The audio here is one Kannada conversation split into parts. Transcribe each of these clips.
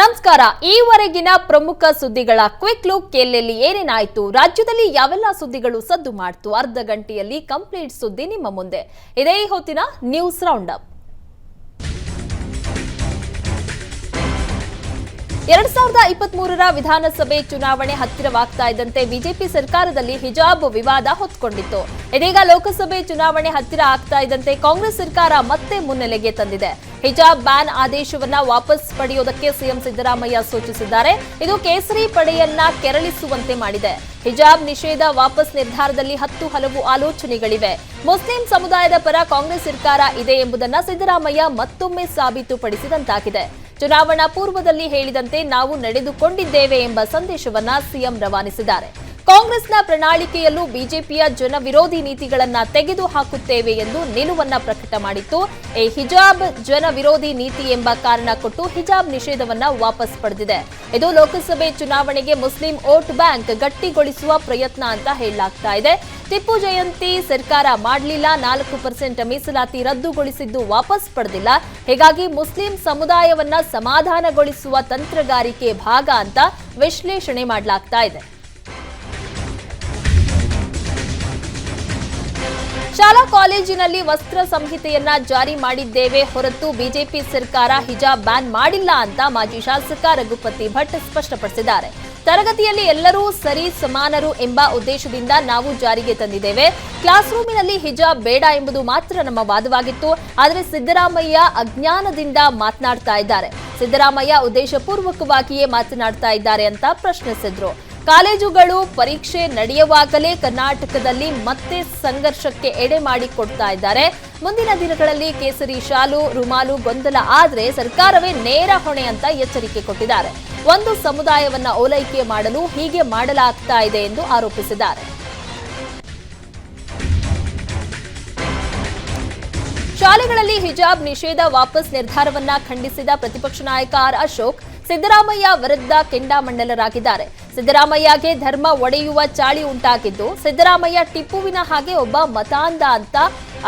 ನಮಸ್ಕಾರ, ಈವರೆಗಿನ ಪ್ರಮುಖ ಸುದ್ದಿಗಳ ಕ್ವಿಕ್ ಲುಕ್ ಎಲ್ಲೆಲ್ಲಿ ಏನೇನಾಯ್ತು, ರಾಜ್ಯದಲ್ಲಿ ಯಾವೆಲ್ಲ ಸುದ್ದಿಗಳು ಸದ್ದು ಮಾಡ್ತು, ಅರ್ಧ ಗಂಟೆಯಲ್ಲಿ ಕಂಪ್ಲೀಟ್ ಸುದ್ದಿ ನಿಮ್ಮ ಮುಂದೆ. ಇದೇ ಹೊತ್ತಿನ ನ್ಯೂಸ್ ರೌಂಡ್ ಅಪ್ ಎರಡ್ ಸಾವಿರದ ಇಪ್ಪತ್ತ್ ಮೂರರ ವಿಧಾನಸಭೆ ಚುನಾವಣೆ ಹತ್ತಿರವಾಗ್ತಾ ಇದ್ದಂತೆ ಬಿಜೆಪಿ ಸರ್ಕಾರದಲ್ಲಿ ಹಿಜಾಬ್ ವಿವಾದ ಹೊತ್ಕೊಂಡಿತ್ತು. ಇದೀಗ ಲೋಕಸಭೆ ಚುನಾವಣೆ ಹತ್ತಿರ ಆಗ್ತಾ ಇದ್ದಂತೆ ಕಾಂಗ್ರೆಸ್ ಸರ್ಕಾರ ಮತ್ತೆ ಮುನ್ನೆಲೆಗೆ ತಂದಿದೆ. ಹಿಜಾಬ್ ಬ್ಯಾನ್ ಆದೇಶವನ್ನ ವಾಪಸ್ ಪಡೆಯುವುದಕ್ಕೆ ಸಿಎಂ ಸಿದ್ದರಾಮಯ್ಯ ಸೂಚಿಸಿದ್ದಾರೆ. ಇದು ಕೇಸರಿ ಪಡೆಯನ್ನ ಕೆರಳಿಸುವಂತೆ ಮಾಡಿದೆ. ಹಿಜಾಬ್ ನಿಷೇಧ ವಾಪಸ್ ನಿರ್ಧಾರದಲ್ಲಿ ಹತ್ತು ಹಲವು ಆಲೋಚನೆಗಳಿವೆ. ಮುಸ್ಲಿಂ ಸಮುದಾಯದ ಪರ ಕಾಂಗ್ರೆಸ್ ಸರ್ಕಾರ ಇದೆ ಎಂಬುದನ್ನ ಸಿದ್ದರಾಮಯ್ಯ ಮತ್ತೊಮ್ಮೆ ಸಾಬೀತುಪಡಿಸಿದಂತಾಗಿದೆ. ಚುನಾವಣಾ ಪೂರ್ವದಲ್ಲಿ ಹೇಳಿದಂತೆ ನಾವು ನಡೆದುಕೊಂಡಿದ್ದೇವೆ ಎಂಬ ಸಂದೇಶವನ್ನ ಸಿಎಂ ರವಾನಿಸಿದ್ದಾರೆ. ಕಾಂಗ್ರೆಸ್ನ ಪ್ರಣಾಳಿಕೆಯಲ್ಲೂ ಬಿಜೆಪಿಯ ಜನವಿರೋಧಿ ನೀತಿಗಳನ್ನ ತೆಗೆದು ಹಾಕುತ್ತೇವೆ ಎಂದು ನಿಲುವನ್ನ ಪ್ರಕಟ ಮಾಡಿತ್ತು. ಈ ಹಿಜಾಬ್ ಜನವಿರೋಧಿ ನೀತಿ ಎಂಬ ಕಾರಣ ಕೊಟ್ಟು ಹಿಜಾಬ್ ನಿಷೇಧವನ್ನ ವಾಪಸ್ ಪಡೆದಿದೆ. ಇದು ಲೋಕಸಭೆ ಚುನಾವಣೆಗೆ ಮುಸ್ಲಿಂ ವೋಟ್ ಬ್ಯಾಂಕ್ ಗಟ್ಟಿಗೊಳಿಸುವ ಪ್ರಯತ್ನ ಅಂತ ಹೇಳಲಾಗ್ತಾ ಇದೆ. ಟಿಪ್ಪು ಜಯಂತಿ ಸರ್ಕಾರ ಮಾಡಲಿಲ್ಲ, ನಾಲ್ಕು ಪರ್ಸೆಂಟ್ ಮೀಸಲಾತಿ ರದ್ದುಗೊಳಿಸಿದ್ದು ವಾಪಸ್ ಪಡೆದಿಲ್ಲ. ಹೀಗಾಗಿ ಮುಸ್ಲಿಂ ಸಮುದಾಯವನ್ನ ಸಮಾಧಾನಗೊಳಿಸುವ ತಂತ್ರಗಾರಿಕೆ ಭಾಗ ಅಂತ ವಿಶ್ಲೇಷಣೆ ಮಾಡಲಾಗ್ತಾ ಇದೆ. ಶಾಲಾ ಕಾಲೇಜಿನಲ್ಲಿ ವಸ್ತ್ರ ಸಂಹಿತೆಯನ್ನ ಜಾರಿ ಮಾಡಿದ್ದೇವೆ ಹೊರತು ಬಿಜೆಪಿ ಸರ್ಕಾರ ಹಿಜಾಬ್ ಬ್ಯಾನ್ ಮಾಡಿಲ್ಲ ಅಂತ ಮಾಜಿ ಶಾಸಕ ರಘುಪತಿ ಭಟ್ ಸ್ಪಷ್ಟಪಡಿಸಿದ್ದಾರೆ. ತರಗತಿಯಲ್ಲಿ ಎಲ್ಲರೂ ಸರಿ ಸಮಾನರು ಎಂಬ ಉದ್ದೇಶದಿಂದ ನಾವು ಜಾರಿಗೆ ತಂದಿದ್ದೇವೆ. ಕ್ಲಾಸ್ ರೂಮಿನಲ್ಲಿ ಹಿಜಾಬ್ ಬೇಡ ಎಂಬುದು ಮಾತ್ರ ನಮ್ಮ ವಾದವಾಗಿತ್ತು. ಆದರೆ ಸಿದ್ದರಾಮಯ್ಯ ಅಜ್ಞಾನದಿಂದ ಮಾತನಾಡ್ತಾ ಇದ್ದಾರೆ. ಸಿದ್ದರಾಮಯ್ಯ ಉದ್ದೇಶಪೂರ್ವಕವಾಗಿಯೇ ಮಾತನಾಡ್ತಾ ಇದ್ದಾರೆ ಅಂತ ಪ್ರಶ್ನಿಸಿದ್ರು. ಕಾಲೇಜುಗಳು ಪರೀಕ್ಷೆ ನಡೆಯುವಾಗಲೇ ಕರ್ನಾಟಕದಲ್ಲಿ ಮತ್ತೆ ಸಂಘರ್ಷಕ್ಕೆ ಎಡೆ ಮಾಡಿಕೊಡ್ತಾ ಇದ್ದಾರೆ. ಮುಂದಿನ ದಿನಗಳಲ್ಲಿ ಕೇಸರಿ ಶಾಲು, ರುಮಾಲು ಗೊಂದಲ ಆದರೆ ಸರ್ಕಾರವೇ ನೇರ ಹೊಣೆ ಅಂತ ಎಚ್ಚರಿಕೆ ಕೊಟ್ಟಿದ್ದಾರೆ. ಒಂದು ಸಮುದಾಯವನ್ನ ಓಲೈಕೆ ಮಾಡಲು ಹೀಗೆ ಮಾಡಲಾಗ್ತಾ ಇದೆ ಎಂದು ಆರೋಪಿಸಿದ್ದಾರೆ. ಶಾಲೆಗಳಲ್ಲಿ ಹಿಜಾಬ್ ನಿಷೇಧ ವಾಪಸ್ ನಿರ್ಧಾರವನ್ನ ಖಂಡಿಸಿದ ಪ್ರತಿಪಕ್ಷ ನಾಯಕ ಆರ್ ಅಶೋಕ್, ಸಿದ್ದರಾಮಯ್ಯ ವಿರುದ್ಧ ಕೆಂಡಾಮಂಡಲರಾಗಿದ್ದಾರೆ. ಸಿದ್ದರಾಮಯ್ಯಗೆ ಧರ್ಮ ಒಡೆಯುವ ಚಾಳಿ ಉಂಟಾಗಿದ್ದು, ಸಿದ್ದರಾಮಯ್ಯ ಟಿಪ್ಪುವಿನ ಹಾಗೆ ಒಬ್ಬ ಮತಾಂಧ ಅಂತ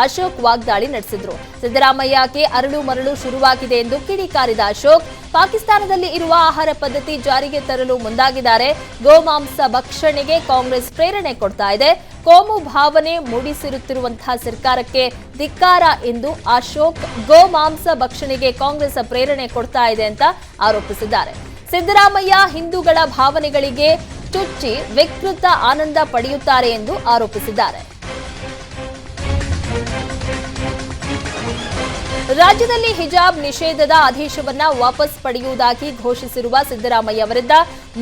ಅಶೋಕ್ ವಾಗ್ದಾಳಿ ನಡೆಸಿದ್ರು. ಸಿದ್ದರಾಮಯ್ಯಗೆ ಅರಳು ಮರಳು ಶುರುವಾಗಿದೆ ಎಂದು ಕಿಡಿಕಾರಿದ ಅಶೋಕ್, ಪಾಕಿಸ್ತಾನದಲ್ಲಿ ಇರುವ ಆಹಾರ ಪದ್ಧತಿ ಜಾರಿಗೆ ತರಲು ಮುಂದಾಗಿದ್ದಾರೆ. ಗೋಮಾಂಸ ಭಕ್ಷಣೆಗೆ ಕಾಂಗ್ರೆಸ್ ಪ್ರೇರಣೆ ಕೊಡ್ತಾ ಇದೆ. ಕೋಮು ಭಾವನೆ ಮೂಡಿಸಿರುತ್ತಿರುವಂತಹ ಸರ್ಕಾರಕ್ಕೆ ಧಿಕ್ಕಾರ ಎಂದು ಅಶೋಕ್, ಗೋಮಾಂಸ ಭಕ್ಷಣೆಗೆ ಕಾಂಗ್ರೆಸ್ ಪ್ರೇರಣೆ ಕೊಡ್ತಾ ಇದೆ ಅಂತ ಆರೋಪಿಸಿದ್ದಾರೆ. ಸಿದ್ದರಾಮಯ್ಯ ಹಿಂದೂಗಳ ಭಾವನೆಗಳಿಗೆ ಚುಚ್ಚಿ ವಿಕೃತ ಆನಂದ ಪಡೆಯುತ್ತಾರೆ ಎಂದು ಆರೋಪಿಸಿದ್ದಾರೆ. ರಾಜ್ಯದಲ್ಲಿ ಹಿಜಾಬ್ ನಿಷೇಧದ ಆದೇಶವನ್ನ ವಾಪಸ್ ಪಡೆಯುವುದಾಗಿ ಘೋಷಿಸಿರುವ ಸಿದ್ದರಾಮಯ್ಯ ಅವರಿಂದ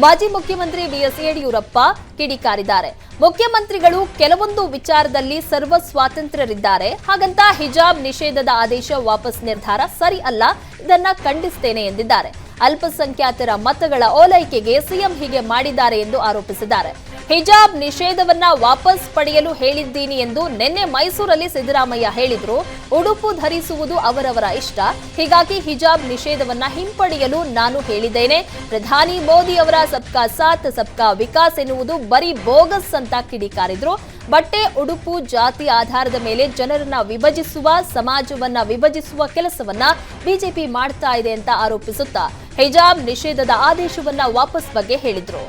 ಮಾಜಿ ಮುಖ್ಯಮಂತ್ರಿ ಬಿಎಸ್ ಯಡಿಯೂರಪ್ಪ ಕಿಡಿಕಾರಿದ್ದಾರೆ. ಮುಖ್ಯಮಂತ್ರಿಗಳು ಕೆಲವೊಂದು ವಿಚಾರದಲ್ಲಿ ಸರ್ವ ಸ್ವಾತಂತ್ರ್ಯರಿದ್ದಾರೆ. ಹಾಗಂತ ಹಿಜಾಬ್ ನಿಷೇಧದ ಆದೇಶ ವಾಪಸ್ ನಿರ್ಧಾರ ಸರಿ ಅಲ್ಲ, ಇದನ್ನ ಖಂಡಿಸ್ತೇನೆ ಎಂದಿದ್ದಾರೆ. ಅಲ್ಪಸಂಖ್ಯಾತರ ಮತಗಳ ಓಲೈಕೆಗೆ ಸಿಎಂ ಹೀಗೆ ಮಾಡಿದ್ದಾರೆ ಎಂದು ಆರೋಪಿಸಿದ್ದಾರೆ. ಹಿಜಾಬ್ ನಿಷೇಧವನ್ನ ವಾಪಸ್ ಪಡೆಯಲು ಹೇಳಿದ್ದೀನಿ ಎಂದು ನಿನ್ನೆ ಮೈಸೂರಲ್ಲಿ ಸಿದ್ದರಾಮಯ್ಯ ಹೇಳಿದ್ರು. ಉಡುಪು ಧರಿಸುವುದು ಅವರವರ ಇಷ್ಟ. ಹೀಗಾಗಿ ಹಿಜಾಬ್ ನಿಷೇಧವನ್ನ ಹಿಂಪಡೆಯಲು ನಾನು ಹೇಳಿದ್ದೇನೆ. ಪ್ರಧಾನಿ ಮೋದಿ ಅವರ ಸಬ್ಕಾ ಸಾಥ್, ಸಬ್ಕಾ ವಿಕಾಸ್ ಎನ್ನುವುದು ಬರೀ ಬೋಗಸ್ ಅಂತ ಕಿಡಿಕಾರಿದ್ರು. ಬಟ್ಟೆ, ಉಡುಪು, ಜಾತಿ ಆಧಾರದ ಮೇಲೆ ಜನರನ್ನ ವಿಭಜಿಸುವ, ಸಮಾಜವನ್ನ ವಿಭಜಿಸುವ ಕೆಲಸವನ್ನ ಬಿಜೆಪಿ ಮಾಡ್ತಾ ಇದೆ ಅಂತ ಆರೋಪಿಸುತ್ತಾ ಹಿಜಾಬ್ ನಿಷೇಧದ ಆದೇಶವನ್ನ ವಾಪಸ್ ಬಗ್ಗೆ ಹೇಳಿದ್ರು.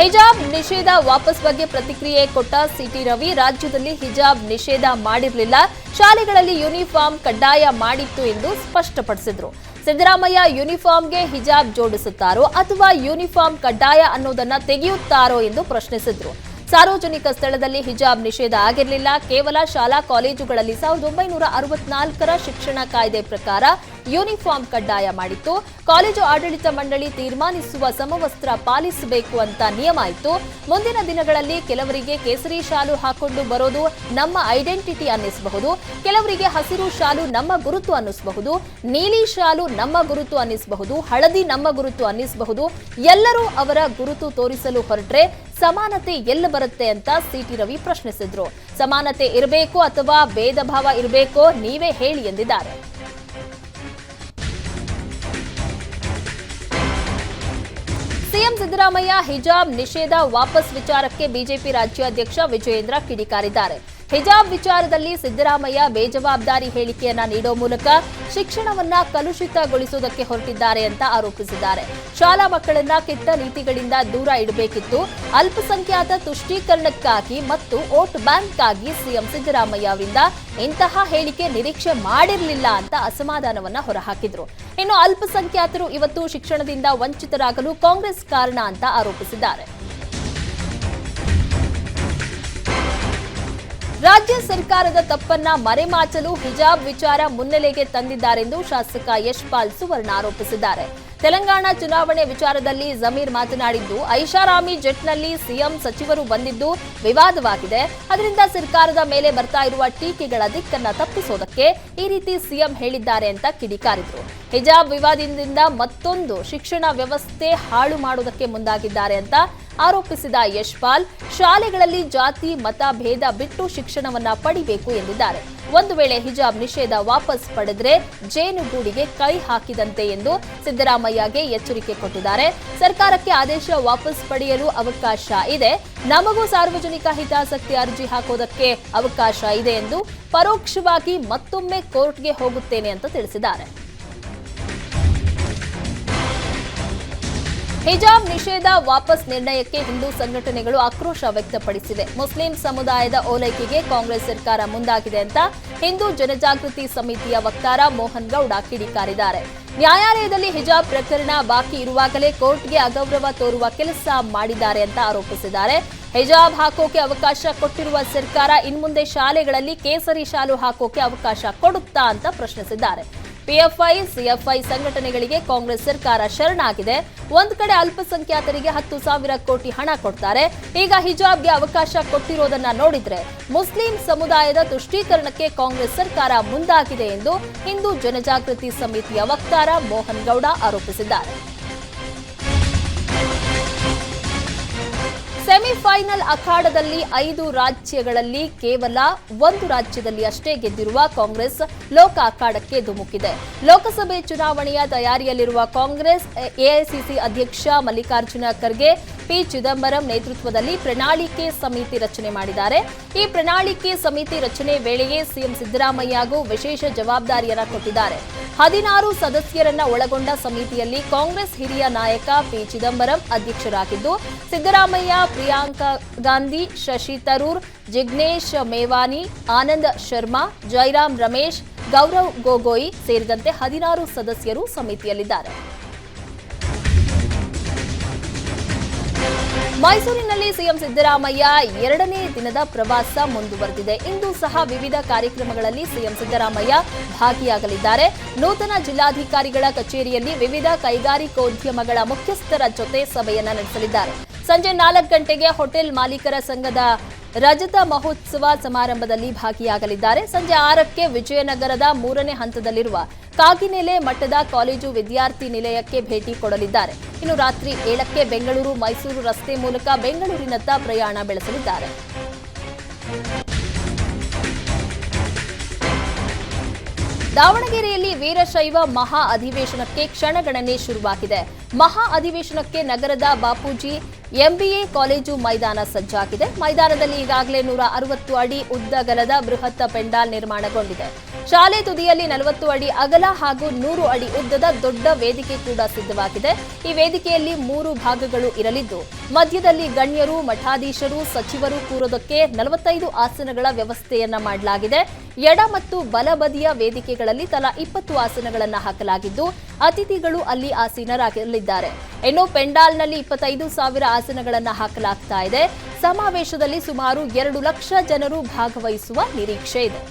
ಹಿಜಾಬ್ ನಿಷೇಧ ವಾಪಸ್ ಬಗ್ಗೆ ಪ್ರತಿಕ್ರಿಯೆ ಕೊಟ್ಟ ಸಿಟಿ ರವಿ, ರಾಜ್ಯದಲ್ಲಿ ಹಿಜಾಬ್ ನಿಷೇಧ ಮಾಡಿರಲಿಲ್ಲ. ಶಾಲೆಗಳಲ್ಲಿ ಯೂನಿಫಾರ್ಮ್ ಕಡ್ಡಾಯ ಮಾಡಿತ್ತು ಎಂದು ಸ್ಪಷ್ಟಪಡಿಸಿದ್ರು. ಸಿದ್ದರಾಮಯ್ಯ ಯೂನಿಫಾರ್ಮ್ಗೆ ಹಿಜಾಬ್ ಜೋಡಿಸುತ್ತಾರೋ ಅಥವಾ ಯೂನಿಫಾರ್ಮ್ ಕಡ್ಡಾಯ ಅನ್ನೋದನ್ನ ತೆಗೆಯುತ್ತಾರೋ ಎಂದು ಪ್ರಶ್ನಿಸಿದ್ರು. ಸಾರ್ವಜನಿಕ ಸ್ಥಳದಲ್ಲಿ ಹಿಜಾಬ್ ನಿಷೇಧ ಆಗಿರಲಿಲ್ಲ. ಕೇವಲ ಶಾಲಾ ಕಾಲೇಜುಗಳಲ್ಲಿ ಸಾವಿರದ ಒಂಬೈನೂರ ಅರವತ್ನಾಲ್ಕರ ಶಿಕ್ಷಣ ಕಾಯ್ದೆ ಪ್ರಕಾರ ಯೂನಿಫಾರ್ಮ್ ಕಡ್ಡಾಯ ಮಾಡಿತ್ತು. ಕಾಲೇಜು ಆಡಳಿತ ಮಂಡಳಿ ತೀರ್ಮಾನಿಸುವ ಸಮವಸ್ತ್ರ ಪಾಲಿಸಬೇಕು ಅಂತ ನಿಯಮ ಇತ್ತು. ಮುಂದಿನ ದಿನಗಳಲ್ಲಿ ಕೆಲವರಿಗೆ ಕೇಸರಿ ಶಾಲು ಹಾಕೊಂಡು ಬರೋದು ನಮ್ಮ ಐಡೆಂಟಿಟಿ ಅನ್ನಿಸಬಹುದು. ಕೆಲವರಿಗೆ ಹಸಿರು ಶಾಲು ನಮ್ಮ ಗುರುತು ಅನ್ನಿಸಬಹುದು. ನೀಲಿ ಶಾಲು ನಮ್ಮ ಗುರುತು ಅನ್ನಿಸಬಹುದು. ಹಳದಿ ನಮ್ಮ ಗುರುತು ಅನ್ನಿಸಬಹುದು. ಎಲ್ಲರೂ ಅವರ ಗುರುತು ತೋರಿಸಲು ಹೊರಟ್ರೆ ಸಮಾನತೆ ಎಲ್ಲಿ ಬರುತ್ತೆ ಅಂತ ಸಿಟಿ ರವಿ ಪ್ರಶ್ನಿಸಿದ್ರು. ಸಮಾನತೆ ಇರಬೇಕು ಅಥವಾ ಭೇದ ಭಾವ ಇರಬೇಕೋ ನೀವೇ ಹೇಳಿ ಎಂದಿದ್ದಾರೆ. ಸಿಎಂ ಸಿದ್ದರಾಮಯ್ಯ ಹಿಜಾಬ್ ನಿಷೇಧ ವಾಪಸ್ ವಿಚಾರಕ್ಕೆ ಬಿಜೆಪಿ ರಾಜ್ಯಾಧ್ಯಕ್ಷ ವಿಜಯೇಂದ್ರ ಕಿಡಿಕಾರಿದ್ದಾರೆ. ಹಿಜಾಬ್ ವಿಚಾರದಲ್ಲಿ ಸಿದ್ದರಾಮಯ್ಯ ಬೇಜವಾಬ್ದಾರಿ ಹೇಳಿಕೆಯನ್ನ ನೀಡೋ ಮೂಲಕ ಶಿಕ್ಷಣವನ್ನ ಕಲುಷಿತಗೊಳಿಸುವುದಕ್ಕೆ ಹೊರಟಿದ್ದಾರೆ ಅಂತ ಆರೋಪಿಸಿದ್ದಾರೆ. ಶಾಲಾ ಮಕ್ಕಳನ್ನ ಕೆಟ್ಟ ನೀತಿಗಳಿಂದ ದೂರ ಇಡಬೇಕಿತ್ತು. ಅಲ್ಪಸಂಖ್ಯಾತ ತುಷ್ಟೀಕರಣಕ್ಕಾಗಿ ಮತ್ತು ವೋಟ್ ಬ್ಯಾಂಕ್ಗಾಗಿ ಸಿಎಂ ಸಿದ್ದರಾಮಯ್ಯ ಅವರಿಂದ ಇಂತಹ ಹೇಳಿಕೆ ನಿರೀಕ್ಷೆ ಮಾಡಿರಲಿಲ್ಲ ಅಂತ ಅಸಮಾಧಾನವನ್ನ ಹೊರಹಾಕಿದ್ರು. ಇನ್ನು ಅಲ್ಪಸಂಖ್ಯಾತರು ಇವತ್ತು ಶಿಕ್ಷಣದಿಂದ ವಂಚಿತರಾಗಲು ಕಾಂಗ್ರೆಸ್ ಕಾರಣ ಅಂತ ಆರೋಪಿಸಿದ್ದಾರೆ. ರಾಜ್ಯ ಸರ್ಕಾರದ ತಪ್ಪನ್ನ ಮರೆಮಾಚಲು ಹಿಜಾಬ್ ವಿಚಾರ ಮುನ್ನೆಲೆಗೆ ತಂದಿದ್ದಾರೆಂದು ಶಾಸಕ ಯಶ್ಪಾಲ್ ಸುವರ್ಣ ಆರೋಪಿಸಿದ್ದಾರೆ. ತೆಲಂಗಾಣ ಚುನಾವಣೆ ವಿಚಾರದಲ್ಲಿ ಜಮೀರ್ ಮಾತನಾಡಿದ್ದು, ಐಷಾರಾಮಿ ಜೆಟ್ನಲ್ಲಿ ಸಿಎಂ ಸಚಿವರು ಬಂದಿದ್ದು ವಿವಾದವಾಗಿದೆ. ಅದರಿಂದ ಸರ್ಕಾರದ ಮೇಲೆ ಬರ್ತಾ ಇರುವ ಟೀಕೆಗಳ ದಿಕ್ಕನ್ನ ತಪ್ಪಿಸೋದಕ್ಕೆ ಈ ರೀತಿ ಸಿಎಂ ಹೇಳಿದ್ದಾರೆ ಅಂತ ಕಿಡಿಕಾರಿದ್ರು ಹಿಜಾಬ್ ವಿವಾದದಿಂದ ಮತ್ತೊಂದು ಶಿಕ್ಷಣ ವ್ಯವಸ್ಥೆ ಹಾಳು ಮಾಡುವುದಕ್ಕೆ ಮುಂದಾಗಿದ್ದಾರೆ ಅಂತ ಆರೋಪಿಸಿದ ಯಶ್ಪಾಲ್ ಶಾಲೆಗಳಲ್ಲಿ ಜಾತಿ, ಮತ, ಭೇದ ಬಿಟ್ಟು ಶಿಕ್ಷಣವನ್ನ ಪಡಿಬೇಕು ಎಂದಿದ್ದಾರೆ. ಒಂದು ವೇಳೆ ಹಿಜಾಬ್ ನಿಷೇಧ ವಾಪಸ್ ಪಡೆದ್ರೆ ಜೇನುಗೂಡಿಗೆ ಕೈ ಹಾಕಿದಂತೆ ಎಂದು ಸಿದ್ದರಾಮಯ್ಯಗೆ ಎಚ್ಚರಿಕೆ ಕೊಟ್ಟಿದ್ದಾರೆ. ಸರ್ಕಾರಕ್ಕೆ ಆದೇಶ ವಾಪಸ್ ಪಡೆಯಲು ಅವಕಾಶ ಇದೆ. ನಮಗೂ ಸಾರ್ವಜನಿಕ ಹಿತಾಸಕ್ತಿ ಅರ್ಜಿ ಹಾಕೋದಕ್ಕೆ ಅವಕಾಶ ಇದೆ ಎಂದು ಪರೋಕ್ಷವಾಗಿ ಮತ್ತೊಮ್ಮೆ ಕೋರ್ಟ್ಗೆ ಹೋಗುತ್ತೇನೆ ಅಂತ ತಿಳಿಸಿದ್ದಾರೆ. ಹಿಜಾಬ್ ನಿಷೇಧ ವಾಪಸ್ ನಿರ್ಣಯಕ್ಕೆ ಹಿಂದೂ ಸಂಘಟನೆಗಳು ಆಕ್ರೋಶ ವ್ಯಕ್ತಪಡಿಸಿವೆ. ಮುಸ್ಲಿಂ ಸಮುದಾಯದ ಓಲೈಕೆಗೆ ಕಾಂಗ್ರೆಸ್ ಸರ್ಕಾರ ಮುಂದಾಗಿದೆ ಅಂತ ಹಿಂದೂ ಜನಜಾಗೃತಿ ಸಮಿತಿಯ ವಕ್ತಾರ ಮೋಹನ್ ಗೌಡ ಕಿಡಿಕಾರಿದ್ದಾರೆ. ನ್ಯಾಯಾಲಯದಲ್ಲಿ ಹಿಜಾಬ್ ಪ್ರಕರಣ ಬಾಕಿ ಇರುವಾಗಲೇ ಕೋರ್ಟ್ಗೆ ಅಗೌರವ ತೋರುವ ಕೆಲಸ ಮಾಡಿದ್ದಾರೆ ಅಂತ ಆರೋಪಿಸಿದ್ದಾರೆ. ಹಿಜಾಬ್ ಹಾಕೋಕೆ ಅವಕಾಶ ಕೊಟ್ಟಿರುವ ಸರ್ಕಾರ ಇನ್ಮುಂದೆ ಶಾಲೆಗಳಲ್ಲಿ ಕೇಸರಿ ಶಾಲು ಹಾಕೋಕೆ ಅವಕಾಶ ಕೊಡುತ್ತಾ ಅಂತ ಪ್ರಶ್ನಿಸಿದ್ದಾರೆ. ಪಿಎಫ್ಐ, ಸಿಎಫ್ಐ ಸಂಘಟನೆಗಳಿಗೆ ಕಾಂಗ್ರೆಸ್ ಸರ್ಕಾರ ಶರಣಾಗಿದೆ. ಒಂದು ಕಡೆ ಅಲ್ಪಸಂಖ್ಯಾತರಿಗೆ ಹತ್ತು ಸಾವಿರ ಕೋಟಿ ಹಣ ಕೊಡ್ತಾರೆ. ಈಗ ಹಿಜಾಬ್ಗೆ ಅವಕಾಶ ಕೊಟ್ಟಿರೋದನ್ನ ನೋಡಿದ್ರೆ ಮುಸ್ಲಿಂ ಸಮುದಾಯದ ತುಷ್ಟೀಕರಣಕ್ಕೆ ಕಾಂಗ್ರೆಸ್ ಸರ್ಕಾರ ಮುಂದಾಗಿದೆ ಎಂದು ಹಿಂದೂ ಜನಜಾಗೃತಿ ಸಮಿತಿಯ ವಕ್ತಾರ ಮೋಹನ್ ಗೌಡ ಆರೋಪಿಸಿದ್ದಾರೆ. ಸೆಮಿಫೈನಲ್ ಅಖಾಡದಲ್ಲಿ ಐದು ರಾಜ್ಯಗಳಲ್ಲಿ ಕೇವಲ ಒಂದು ರಾಜ್ಯದಲ್ಲಿ ಅಷ್ಟೇ ಗೆದ್ದಿರುವ ಕಾಂಗ್ರೆಸ್ ಲೋಕ ಅಖಾಡಕ್ಕೆ ಧುಮುಕಿದೆ ಲೋಕಸಭೆ ಚುನಾವಣೆಯ ತಯಾರಿಯಲ್ಲಿರುವ ಕಾಂಗ್ರೆಸ್ ಎಐಸಿಸಿ ಅಧ್ಯಕ್ಷ ಮಲ್ಲಿಕಾರ್ಜುನ ಖರ್ಗೆ, ಪಿ ಚಿದಂಬರಂ ನೇತೃತ್ವದಲ್ಲಿ ಪ್ರಣಾಳಿಕೆ ಸಮಿತಿ ರಚನೆ ಮಾಡಿದ್ದಾರೆ. ಈ ಪ್ರಣಾಳಿಕೆ ಸಮಿತಿ ರಚನೆ ವೇಳೆಗೆ ಸಿಎಂ ಸಿದ್ದರಾಮಯ್ಯಗೂ ವಿಶೇಷ ಜವಾಬ್ದಾರಿಯನ್ನು ಕೊಟ್ಟಿದ್ದಾರೆ. ಹದಿನಾರು ಸದಸ್ಯರನ್ನ ಒಳಗೊಂಡ ಸಮಿತಿಯಲ್ಲಿ ಕಾಂಗ್ರೆಸ್ ಹಿರಿಯ ನಾಯಕ ಪಿ ಚಿದಂಬರಂ ಅಧ್ಯಕ್ಷರಾಗಿದ್ದು, ಸಿದ್ದರಾಮಯ್ಯ, ಪ್ರಿಯಾಂಕಾ ಗಾಂಧಿ, ಶಶಿ ತರೂರ್, ಜಿಗ್ನೇಶ್ ಮೇವಾನಿ, ಆನಂದ್ ಶರ್ಮಾ, ಜೈರಾಮ್ ರಮೇಶ್, ಗೌರವ್ ಗೊಗೋಯಿ ಸೇರಿದಂತೆ ಹದಿನಾರು ಸದಸ್ಯರು ಸಮಿತಿಯಲ್ಲಿದ್ದಾರೆ. ಮೈಸೂರಿನಲ್ಲಿ ಸಿಎಂ ಸಿದ್ದರಾಮಯ್ಯ ಎರಡನೇ ದಿನದ ಪ್ರವಾಸ ಮುಂದುವರೆದಿದೆ. ಇಂದು ಸಹ ವಿವಿಧ ಕಾರ್ಯಕ್ರಮಗಳಲ್ಲಿ ಸಿಎಂ ಸಿದ್ದರಾಮಯ್ಯ ಭಾಗಿಯಾಗಲಿದ್ದಾರೆ. ನೂತನ ಜಿಲ್ಲಾಧಿಕಾರಿಗಳ ಕಚೇರಿಯಲ್ಲಿ ವಿವಿಧ ಕೈಗಾರಿಕೋದ್ಯಮಗಳ ಮುಖ್ಯಸ್ಥರ ಜೊತೆ ಸಭೆಯನ್ನ ನಡೆಸಲಿದ್ದಾರೆ. ಸಂಜೆ ನಾಲ್ಕು ಗಂಟೆಗೆ ಹೋಟೆಲ್ ಮಾಲೀಕರ ಸಂಘದ ರಜತ ಮಹೋತ್ಸವ ಸಮಾರಂಭದಲ್ಲಿ ಭಾಗಿಯಾಗಲಿದ್ದಾರೆ. ಸಂಜೆ ಆರಕ್ಕೆ ವಿಜಯನಗರದ ಮೂರನೇ ಹಂತದಲ್ಲಿರುವ ಕಾಗಿನೆಲೆ ಮಟ್ಟದ ಕಾಲೇಜು ವಿದ್ಯಾರ್ಥಿ ನಿಲಯಕ್ಕೆ ಭೇಟಿ ಕೊಡಲಿದ್ದಾರೆ. ಇನ್ನು ರಾತ್ರಿ ಏಳಕ್ಕೆ ಬೆಂಗಳೂರು ಮೈಸೂರು ರಸ್ತೆ ಮೂಲಕ ಬೆಂಗಳೂರಿನತ್ತ ಪ್ರಯಾಣ ಬೆಳೆಸಲಿದ್ದಾರೆ. ದಾವಣಗೆರೆಯಲ್ಲಿ ವೀರಶೈವ ಮಹಾ ಅಧಿವೇಶನಕ್ಕೆ ಕ್ಷಣಗಣನೆ ಶುರುವಾಗಿದೆ. ಮಹಾ ಅಧಿವೇಶನಕ್ಕೆ ನಗರದ ಬಾಪೂಜಿ ಎಂಬಿಎ ಕಾಲೇಜು ಮೈದಾನ ಸಜ್ಜಾಗಿದೆ. ಮೈದಾನದಲ್ಲಿ ಈಗಾಗಲೇ ನೂರ ಅರವತ್ತು ಅಡಿ ಉದ್ದಗಲದ ಬೃಹತ್ ಪೆಂಡಾಲ್ ನಿರ್ಮಾಣಗೊಂಡಿದೆ. ಶಾಲೆ ತುದಿಯಲ್ಲಿ ನಲವತ್ತು ಅಡಿ ಅಗಲ ಹಾಗೂ ನೂರು ಅಡಿ ಉದ್ದದ ದೊಡ್ಡ ವೇದಿಕೆ ಕೂಡ ಸಿದ್ಧವಾಗಿದೆ. ಈ ವೇದಿಕೆಯಲ್ಲಿ ಮೂರು ಭಾಗಗಳು ಇರಲಿದ್ದು, ಮಧ್ಯದಲ್ಲಿ ಗಣ್ಯರು, ಮಠಾಧೀಶರು, ಸಚಿವರು ಕೂರೋದಕ್ಕೆ ನಲವತ್ತೈದು ಆಸನಗಳ ವ್ಯವಸ್ಥೆಯನ್ನ ಮಾಡಲಾಗಿದೆ. ಎಡ ಮತ್ತು ಬಲಬದಿಯ ವೇದಿಕೆಗಳಲ್ಲಿ ತಲಾ ಇಪ್ಪತ್ತು ಆಸನಗಳನ್ನು ಹಾಕಲಾಗಿದ್ದು, ಅತಿಥಿಗಳು ಅಲ್ಲಿ ಆಸೀನರಾಗಲಿದ್ದಾರೆ. ಇನ್ನು ಪೆಂಡಾಲ್ನಲ್ಲಿ ಇಪ್ಪತ್ತೈದು ಸಾವಿರ ಆಸನಗಳನ್ನು ಹಾಕಲಾಗ್ತಾ ಇದೆ. ಸಮಾವೇಶದಲ್ಲಿ ಸುಮಾರು ಎರಡು ಲಕ್ಷ ಜನರು ಭಾಗವಹಿಸುವ ನಿರೀಕ್ಷೆ ಇದೆ.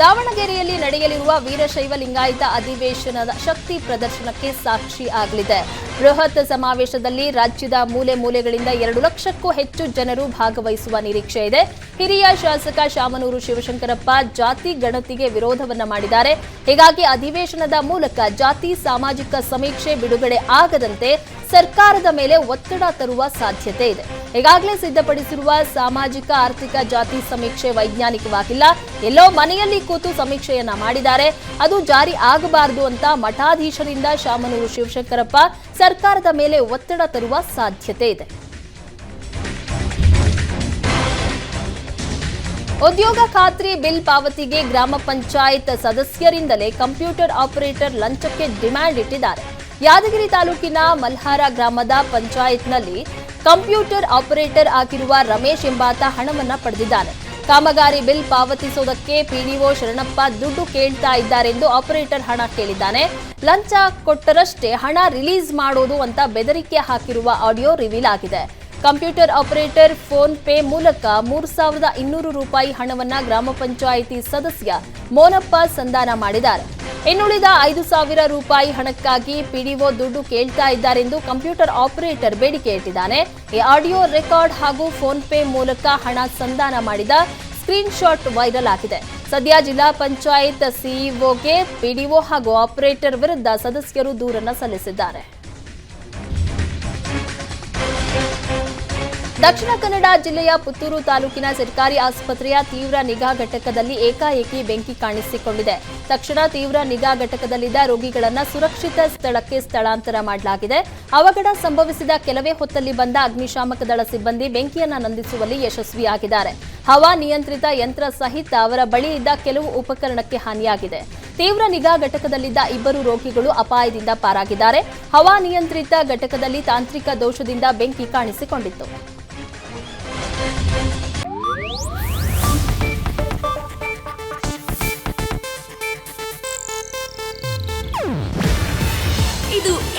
ದಾವಣಗೆರೆಯಲ್ಲಿ ನಡೆಯಲಿರುವ ವೀರಶೈವ ಲಿಂಗಾಯತ ಅಧಿವೇಶನದ ಶಕ್ತಿ ಪ್ರದರ್ಶನಕ್ಕೆ ಸಾಕ್ಷಿ ಆಗಲಿದೆ. ಬೃಹತ್ ಸಮಾವೇಶದಲ್ಲಿ ರಾಜ್ಯದ ಮೂಲೆ ಮೂಲೆಗಳಿಂದ ಎರಡು ಲಕ್ಷಕ್ಕೂ ಹೆಚ್ಚು ಜನರು ಭಾಗವಹಿಸುವ ನಿರೀಕ್ಷೆ ಇದೆ. ಹಿರಿಯ ಶಾಸಕ ಶಾಮನೂರು ಶಿವಶಂಕರಪ್ಪ ಜಾತಿ ಗಣತಿಗೆ ವಿರೋಧವನ್ನ ಮಾಡಿದ್ದಾರೆ. ಹೀಗಾಗಿ ಅಧಿವೇಶನದ ಮೂಲಕ ಜಾತಿ ಸಾಮಾಜಿಕ ಸಮೀಕ್ಷೆ ಬಿಡುಗಡೆ ಆಗದಂತೆ ಸರ್ಕಾರದ ಮೇಲೆ ಒತ್ತಡ ತರುವ ಸಾಧ್ಯತೆ ಇದೆ. ಈಗಾಗಲೇ ಸಿದ್ಧಪಡಿಸಿರುವ ಸಾಮಾಜಿಕ, ಆರ್ಥಿಕ ಜಾತಿ ಸಮೀಕ್ಷೆ ವೈಜ್ಞಾನಿಕವಾಗಿಲ್ಲ. ಎಲ್ಲೋ ಮನೆಯಲ್ಲಿ ಕೂತು ಸಮೀಕ್ಷೆಯನ್ನ ಮಾಡಿದ್ದಾರೆ. ಅದು ಜಾರಿ ಆಗಬಾರದು ಅಂತ ಮಠಾಧೀಶರಿಂದ ಶಾಮನೂರು ಶಿವಶಂಕರಪ್ಪ ಸರ್ಕಾರದ ಮೇಲೆ ಒತ್ತಡ ತರುವ ಸಾಧ್ಯತೆ ಇದೆ. ಉದ್ಯೋಗ ಖಾತ್ರಿ ಬಿಲ್ ಪಾವತಿಗೆ ಗ್ರಾಮ ಪಂಚಾಯತ್ ಸದಸ್ಯರಿಂದಲೇ ಕಂಪ್ಯೂಟರ್ ಆಪರೇಟರ್ ಲಂಚಕ್ಕೆ ಡಿಮ್ಯಾಂಡ್ ಇಟ್ಟಿದ್ದಾರೆ. ಯಾದಗಿರಿ ತಾಲೂಕಿನ ಮಲ್ಹಾರ ಗ್ರಾಮದ ಪಂಚಾಯತ್ನಲ್ಲಿ ಕಂಪ್ಯೂಟರ್ ಆಪರೇಟರ್ ಆಗಿರುವ ರಮೇಶ್ ಎಂಬಾತ ಹಣವನ್ನು ಪಡೆದಿದ್ದಾನೆ. ಕಾಮಗಾರಿ ಬಿಲ್ ಪಾವತಿಸುವುದಕ್ಕೆ ಪಿಡಿಒ ಶರಣಪ್ಪ ದುಡ್ಡು ಕೇಳ್ತಾ ಇದ್ದಾರೆಂದು ಆಪರೇಟರ್ ಹಣ ಕೇಳಿದ್ದಾನೆ. ಲಂಚ ಕೊಟ್ಟರಷ್ಟೇ ಹಣ ರಿಲೀಸ್ ಮಾಡೋದು ಅಂತ ಬೆದರಿಕೆ ಹಾಕಿರುವ ಆಡಿಯೋ ರಿವೀಲ್ ಆಗಿದೆ. ಕಂಪ್ಯೂಟರ್ ಆಪರೇಟರ್ ಫೋನ್ ಪೇ ಮೂಲಕ ಮೂರು ಸಾವಿರದ ಇನ್ನೂರು ರೂಪಾಯಿ ಹಣವನ್ನ ಗ್ರಾಮ ಪಂಚಾಯಿತಿ ಸದಸ್ಯ ಮೋನಪ್ಪ ಸಂಧಾನ ಮಾಡಿದ್ದಾರೆ. ಇನ್ನುಳಿದ ಐದು ಸಾವಿರ ರೂಪಾಯಿ ಹಣಕ್ಕಾಗಿ ಪಿಡಿಒ ದುಡ್ಡು ಕೇಳ್ತಾ ಇದ್ದಾರೆಂದು ಕಂಪ್ಯೂಟರ್ ಆಪರೇಟರ್ ಬೇಡಿಕೆ ಇಟ್ಟಿದ್ದಾನೆ. ಈ ಆಡಿಯೋ ರೆಕಾರ್ಡ್ ಹಾಗೂ ಫೋನ್ ಪೇ ಮೂಲಕ ಹಣ ಸಂಧಾನ ಮಾಡಿದ ಸ್ಕ್ರೀನ್ಶಾಟ್ ವೈರಲ್ ಆಗಿದೆ. ಸದ್ಯ ಜಿಲ್ಲಾ ಪಂಚಾಯತ್ ಸಿಇಒಗೆ ಪಿಡಿಒ ಹಾಗೂ ಆಪರೇಟರ್ ವಿರುದ್ಧ ಸದಸ್ಯರು ದೂರನ್ನು ಸಲ್ಲಿಸಿದ್ದಾರೆ. ದಕ್ಷಿಣ ಕನ್ನಡ ಜಿಲ್ಲೆಯ ಪುತ್ತೂರು ತಾಲೂಕಿನ ಸರ್ಕಾರಿ ಆಸ್ಪತ್ರೆಯ ತೀವ್ರ ನಿಗಾ ಘಟಕದಲ್ಲಿ ಏಕಾಏಕಿ ಬೆಂಕಿ ಕಾಣಿಸಿಕೊಂಡಿದೆ. ತಕ್ಷಣ ತೀವ್ರ ನಿಗಾ ಘಟಕದಲ್ಲಿದ್ದ ರೋಗಿಗಳನ್ನು ಸುರಕ್ಷಿತ ಸ್ಥಳಕ್ಕೆ ಸ್ಥಳಾಂತರ ಮಾಡಲಾಗಿದೆ. ಅವಘಡ ಸಂಭವಿಸಿದ ಕೆಲವೇ ಹೊತ್ತಲ್ಲಿ ಬಂದ ಅಗ್ನಿಶಾಮಕ ದಳ ಸಿಬ್ಬಂದಿ ಬೆಂಕಿಯನ್ನು ನಂದಿಸುವಲ್ಲಿ ಯಶಸ್ವಿಯಾಗಿದ್ದಾರೆ. ಹವಾ ನಿಯಂತ್ರಿತ ಯಂತ್ರ ಸಹಿತ ಅವರ ಬಳಿ ಇದ್ದ ಕೆಲವು ಉಪಕರಣಕ್ಕೆ ಹಾನಿಯಾಗಿದೆ. ತೀವ್ರ ನಿಗಾ ಘಟಕದಲ್ಲಿದ್ದ ಇಬ್ಬರು ರೋಗಿಗಳು ಅಪಾಯದಿಂದ ಪಾರಾಗಿದ್ದಾರೆ. ಹವಾ ನಿಯಂತ್ರಿತ ಘಟಕದಲ್ಲಿ ತಾಂತ್ರಿಕ ದೋಷದಿಂದ ಬೆಂಕಿ ಕಾಣಿಸಿಕೊಂಡಿತ್ತು.